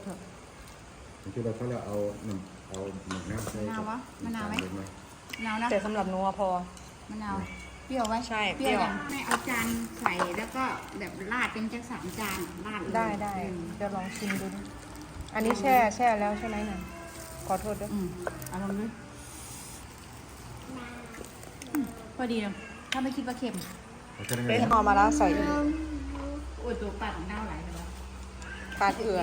ษโทษคือเราเขาเราเอาหนึ่งเอาหนึ่งน้ำใส่มะนาววะมะนาวไหมเล็กน้อยมะนาวนะแต่สำหรับหนูอะพอ มะนาวเปรี้ยวไหมใช่เปรี้ยวเปรี้ยวยังไม่เอาจานใส่แล้วก็แบบราดเป็นจักสามจานราดเลยได้ได้อืมเดี๋ยวลองชิมดูดิอันนี้แช่แช่แล้วใช่ไหมน่ะขอโทษด้วยอืมเอาลองดูอืมพอดีเลยถ้าไม่คิดว่าเค็ม เอาแค่นั้นเป็เอนงหอมมาแล้วใส่อีก โอ้ยตัวปลาของเน่าไหลเลย ปลาเถื่อ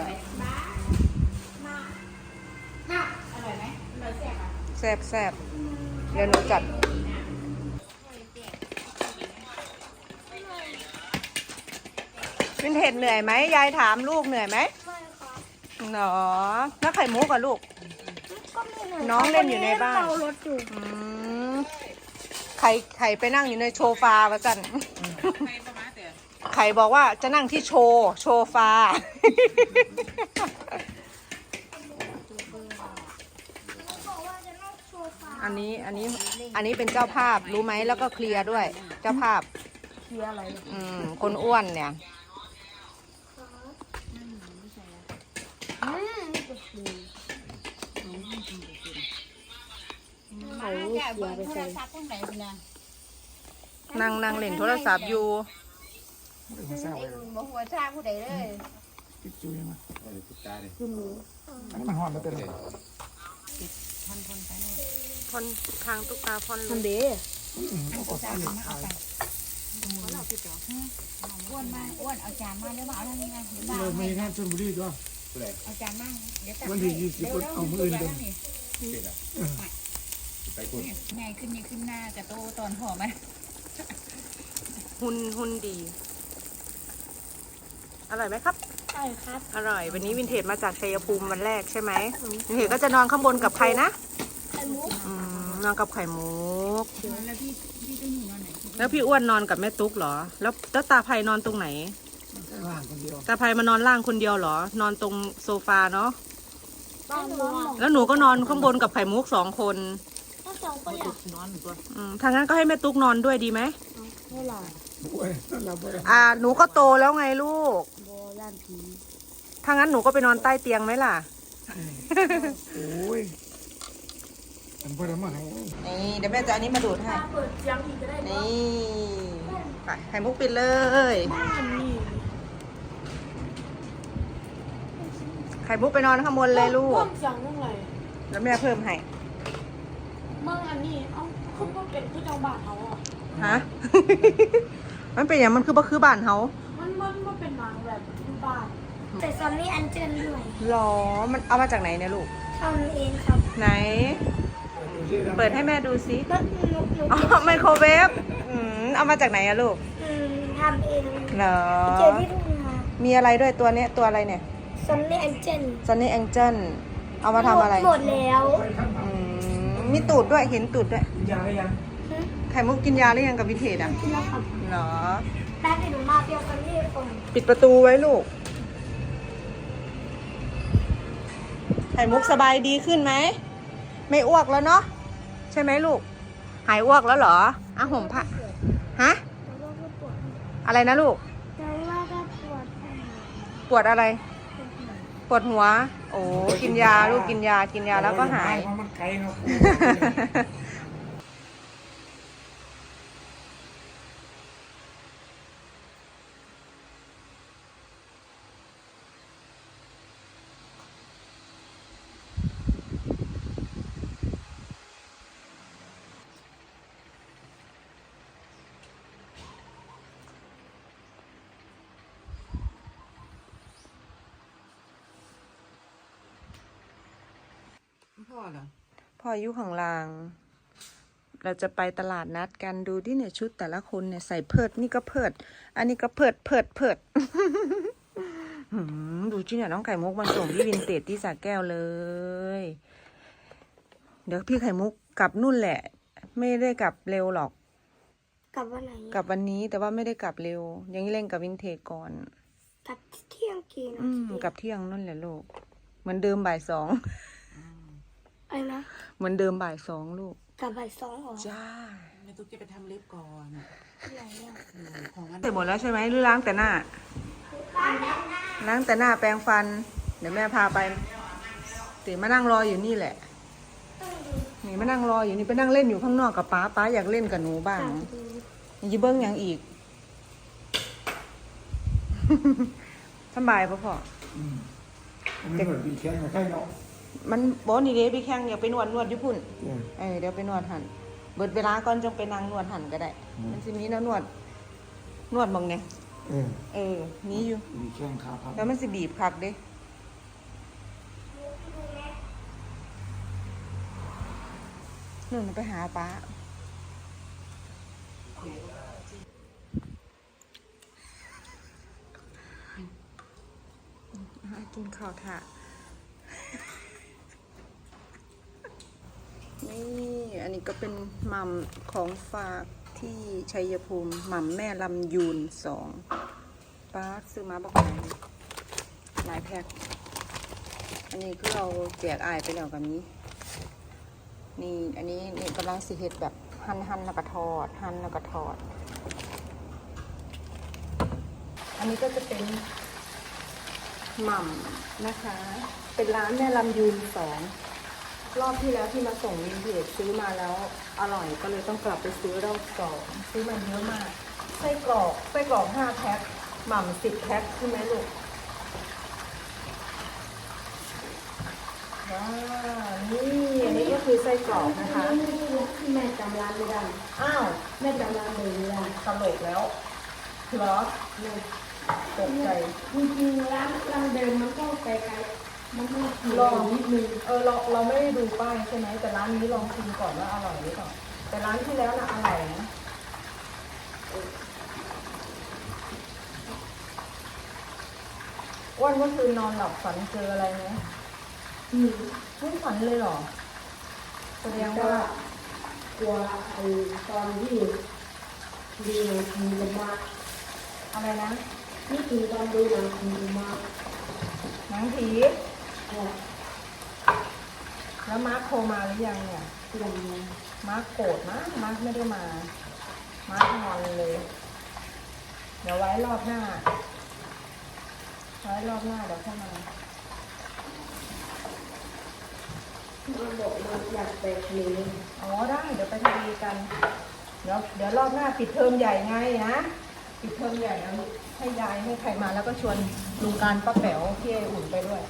อร่อยไหมอร่อยแซ่บอะแซ่บแซ่บเดี๋ยวหนูจัด วินเทจเหนื่อยไหมยายถามลูกเหนื่อยไหมไม่ครับหนอแล้วไข่มุกกับลูก ก็ไม่เหนื่อยน้องเล่นอยู่ในบ้านเรารถอยู่อืมไข่ไข่ไปนั่งอยู่ในโชฟาประจัน ไข่บอกว่าจะนั่งที่โชว์โชฟาบอกว่าจะนั่งโซฟาอันนี้อันนี้อันนี้เป็นเจ้าภาพรู้ไหมแล้วก็เคลียร์ด้วย เจ้าภาพเคลียร์อะไรอืมคนอ้วนเนี่ยอืมนี่ก็คือมาแกะเบอร์โทรศัพท์ตรงไหนคุณนะนั่งนั่งเล่นโทรศัพท์อยู่ เองบอกหัวชาผู้ใดเลยติดจุยมาเอาเลยติดตาดิอันนี้มันหอมมาเป็นอะไรพันคนไปโน่นพอนทางตุ๊กตาพอนลงอืมก็ขอจาใส่นมาเอาไปอ้วนมาอ้วนเอาจานมาเดี๋ยวมาเอาทางนี้ไงเดี๋ยวมาเลยไม่งานชนบุรีด้วย ผู้ใดเอาจานมาเดี๋ยวตักวันที่ยี่สิบเอามื้ออื่นเดินเด็ดอะไปคุณไงขึ้นนี่ขึ้นหน้ากระโตตอนหอมไหมหุ่นหุ่นดี อร่อยไหมครับ ใช่ครับอร่อย วันนี้วินเทจมาจากชัยภูมิวันแรกใช่ไหมวินเทจก็จะนอนข้างบนกับใครนะไข่มุกอืมนอนกับไข่มุกแล้วพี่พี่ต้องอยู่นอนไหนแล้วพี่อ้วนนอนกับแม่ตุ๊กเหรอ แล้วแล้วตาไพนอนตรงไหนข้างล่างคนเดียว ตาไพมานอนล่างคนเดียวเหรอ นอนตรงโซฟาเนาะต้องนอนแล้วหนูก็นอนข้างบนกับไข่มุกสองคนถ้าสองคนอยากอืมทางนั้นก็ให้แม่ตุ๊กนอนด้วยดีไหมเท่าไหร่โอ้ยนั่นเราไปอ่า หนูก็โตแล้วไงลูกโบย่านผีถ้างั้นหนูก็ไปนอนใต้เตียงไหมล่ะ โอ้ยมันพอได้มาให้นี่เดี๋ยวแม่จะอันนี้มาดูดให้ เปิดเสียงอีกก็ได้นี่ไปไข่มุกปิดเลย บ้านนี่ไข่มุกไปนอนข้างบนเลยลูเพิ่กมเสียงเรื่องอะไรแล้วแม่เพิ่มให้ เมื่ออันนี้เอ้าคุณก็เป็นผู้จังบาทเขาอะฮะ มันเป็นอย่างมันคือบ่คือบ้านเฮา บบบ้านแต่ซอนนี่อันเจนด้วยหรอ มันเอามาจากไหนเนี่ยลูก ทำเองครับไหน เปิดให้แม่ดูซิแล้วหนูหนูอ๋อไมโครเวฟอืมเอามาจากไหนอะลูกอืมทำเองเหรอ เจอที่ทุ่งนามีอะไรด้วยตัวเนี้ยตัวอะไรเนี่ยซอนนี่อันเจนซันนี่แองเจิลเอามาทำอะไรหมดแล้วอืมมีตูดด้วยเห็นตูดด้วยยายัง ไข่มุกกินยาหรือยังกับวินเทจอะกินแล้วครับ เหรอแป๊บเดียวหนูมาเปรี้ยวซอนนี่ก่อนปิดประตูไว้ลูก ไข่มุกสบายดีขึ้นไหม ไม่อ้วกแล้วเนาะ ใช่ไหมลูก หายอ้วกแล้วเหรออะห่มผ้าฮะ แต่ว่าก็ปวดอะไรนะลูก แต่ว่าก็ปวดปวดอะไร ปวดหัว โอ้ กินยาลูกกินยา กินยาแล้วก็หาย เพราะมันไกลเนาะ พ่อเหรอพออายุของลาง เราจะไปตลาดนัดกันดูที่เนี่ยชุดแต่ละคนเนี่ยใส่เพิดนี่ก็เพิด อันนี้ก็เพิดเพิดเพิดหืมดูที่เนี่ยน้องไข่มุกมาส่งที่วินเตจที่สระแก้วเลย เดี๋ยวพี่ไข่มุกกลับนู่นแหละ ไม่ได้กลับเร็วหรอก กลับวันไหนกลับวันนี้แต่ว่าไม่ได้กลับเร็ว ยังเล่นกับวินเทจก่อน กลับเที่ยงกินอืมกลับเที่ยงนั่นแหละลูก เหมือนเดิมบ่ายสองอะ ไรนะเหมือนเดิมบ่ายสองลูกกลับบ่ายสองเหรอจ้าแม่ตุ๊กจะไปทำเล็บก่อนไหนอะของอันเสร็จหมดแล้วใช่ไหมหรือล้างแต่หน้า ล้างแต่หน้าแปรงฟัน เดี๋ยวแม่พาไปตีมานั่งรออยู่นี่แหละนี่มานั่งรออยู่นี่ไปนั่งเล่นอยู่ข้างนอกกับป้าป้าอยากเล่นกับหนูบ้างยีเบิ้งหยังอีกสำบายปะพ่ออันนี้เหมือนปีแข้งมาใกล้เนาะ มันบอกนี่เด้พี่แข้งอยากไปนวดนวดญี่ปุ่นอืมเออเดี๋ยวไปนวดหันเบิดเวลาก่อนจงไปนั่งนวดหันก็ได้ อืม มันสิมีแนวนวด นวดมองเนี่ยเออเออมีอยู่ปีแข้งขาพับแล้วมันสิบีบคักเด้นู่นไปหาป้าอะกินข้าวค่ะ นี่อันนี้ก็เป็นหม่ำของฝากที่ชัยภูมิหม่ำแม่ลำยูนสองป้าซื้อมาบอกหลายหลายแพ็คอันนี้คือเราแจกอายไปแล้วกับนี้ นี่อันนี้นี่กำลังสิเฮ็ดแบบหั่นหั่นแล้วก็ทอดหั่นแล้วก็ทอด อันนี้ก็จะเป็นหม่ำนะคะ เป็นร้านแม่ลำยูนสอง รอบที่แล้วที่มาส่งวินเทจซื้อมาแล้วอร่อยก็เลยต้องกลับไปซื้อรอบสองซื้อมาเยอะมากไส้กรอกไส้กรอกห้าแพ็คหม่ำสิบแพ็คใช่ไหมลูกว้าวนี่อันนี้ก็คือไส้กรอกนะคะแม่จำร้านไม่ได้อ้าวแม่จำร้านเลยไม่ได้ตลกแล้วเหรอตกใจจริงๆร้านร้านเดิมมันก็ไกลๆมันก็ขี่ ลองนิดนึงเออเราเราไม่ได้ดูป้ายใช่ไหมแต่ร้านนี้ลองชิมก่อนว่าอร่อยหรือเปล่าแต่ร้านที่แล้วน่ะอร่อยนะอ้วันเมื่อคืนนอนหลับฝันเจออะไรไหมอืมไม่ฝันเลยเหรอแสดงแต่ว่าว่ากลัวไอ้ตอนที่ดูหนังผีจะมาอะไรนะนี่คือตอนดูหนังผีจะมาหนังผี เออแล้วมาร์คโทรมาหรือยังเนี่ยอย่างนี้มาร์คโกรธนะมาร์คไม่ได้มา มาร์คงอนเลย เดี๋ยวไว้รอบหน้า ไว้รอบหน้าเดี๋ยวค่อยมามันบอกมันอยากไปทะเลอ๋อได้เดี๋ยวไปทะเลกัน เดี๋ยวเดี๋ยวรอบหน้าปิดเทอมใหญ่ไงนะปิดเทอมใหญ่แล้วให้ยายให้ใครมาแล้วก็ชวนลุงการป้าแป๋วพี่ไออุ่นไปด้วย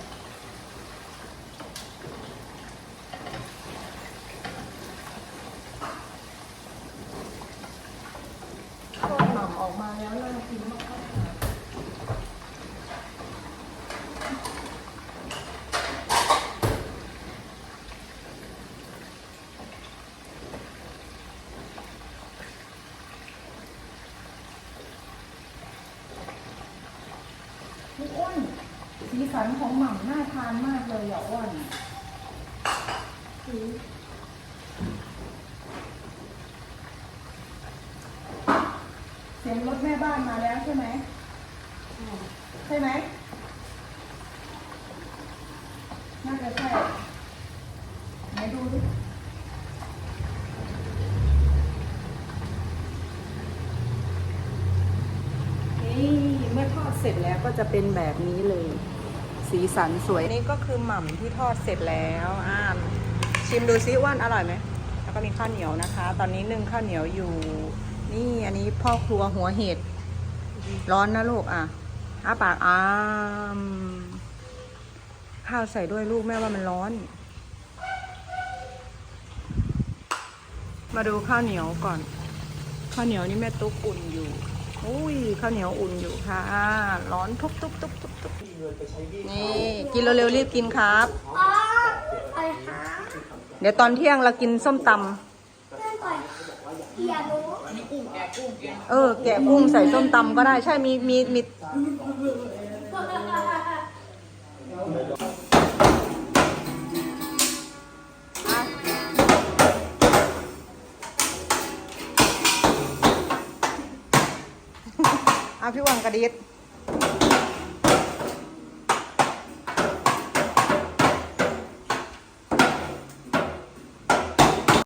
ทอดหม่ำออกมาแล้วน่ากินมากๆพี่อ้วน สันของหม่ำน่าทานมากเลยอะอ้วนเสียงรถแม่บ้านมาแล้วใช่ไหม ใช่ไหม น่าจะใช่ไหนดูดินี่เมื่อทอดเสร็จแล้วก็จะเป็นแบบนี้เลย สีสันสวยนี่ก็คือหม่ำที่ทอดเสร็จแล้วอ่าชิมดูซิว่านอร่อยไหมแล้วก็มีข้าวเหนียวนะคะ ตอนนี้นึ่งข้าวเหนียวอยู่ นี่อันนี้พ่อครัวหัวเห็ดร้อนนะลูกอะอ้าปากอ้ามข้าวใส่ด้วยลูกแม่ว่ามันร้อน มาดูข้าวเหนียวก่อน ข้าวเหนียวนี่แม่ตุ๊กอุ่นอยู่ อุ้ยข้าวเหนียวอุ่นอยู่ค่ะ ร้อนทุบทุบทุบทุบทุบนี่กินเร็วๆรีบกินครับไปหาเดี๋ยวตอนเที่ยงเรากินส้มตำเพื่อนก่อนอย่ารู้เออ แกะกุ้งใส่ส้มตำก็ได้ใช่มีมีมี อาพี่วังกระดิษ